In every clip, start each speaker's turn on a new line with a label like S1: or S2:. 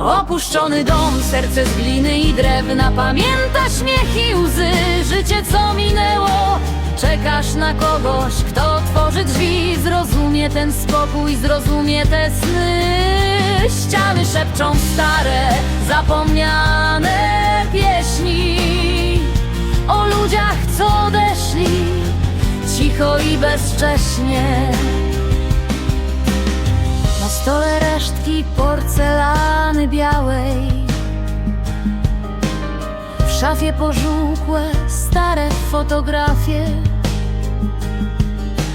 S1: Opuszczony dom, serce z gliny i drewna. Pamięta śmiech i łzy, życie co minęło? Czekasz na kogoś, kto otworzy drzwi. Zrozumie ten spokój, zrozumie te sny. Ściany szepczą stare, zapomniane pieśni. O ludziach, co odeszli Cicho i bezcześnie. Na stole resztki porcelany białej. W szafie pożółkłe, stare fotografie.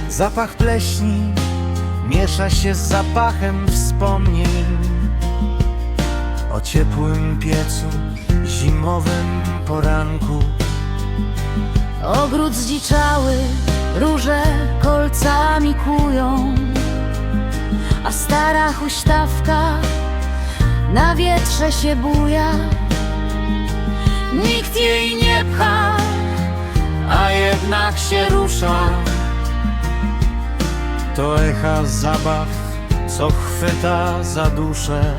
S2: Zapach pleśni miesza się z zapachem wspomnień. O ciepłym piecu, zimowym poranku.
S1: Ogród zdziczały, róże kolcami kują. A stara huśtawka na wietrze się buja. Nikt jej nie pcha,
S2: A jednak się rusza. To echa zabaw, co chwyta za duszę.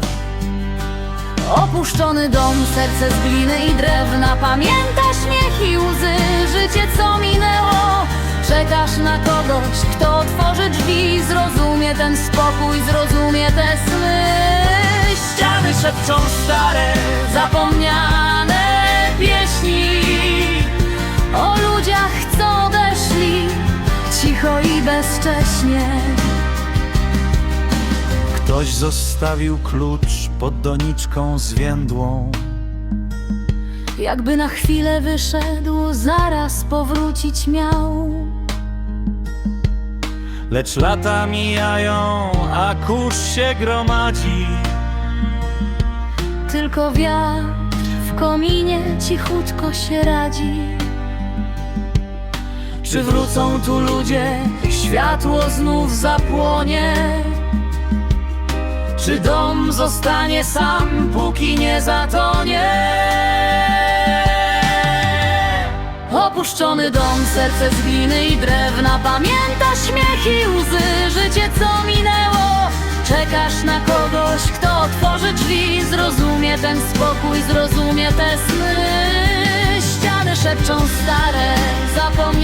S1: Opuszczony dom, serce z gliny i drewna. Pamięta śmiech i łzy, życie co minęło. Czekasz na kogoś, kto otworzy drzwi. Zrozumie ten spokój, zrozumie te sny szepczą stare, zapomniane pieśni. O ludziach, co odeszli, cicho i bezcześnie.
S2: Ktoś zostawił klucz pod doniczką zwiędłą.
S1: Jakby na chwilę wyszedł, zaraz powrócić miał.
S2: Lecz lata mijają, a kurz się gromadzi
S1: Tylko wiatr w kominie cichutko się radzi. Czy wrócą tu ludzie, światło znów zapłonie? Czy dom zostanie sam, póki nie zatonie? Opuszczony dom, serce z gliny i drewna. Pamięta śmiech i łzy, życie co minęło? Czekasz na kogoś, kto otworzy drzwi Zrozumie ten spokój, zrozumie te sny. Ściany szepczą stare, pieśni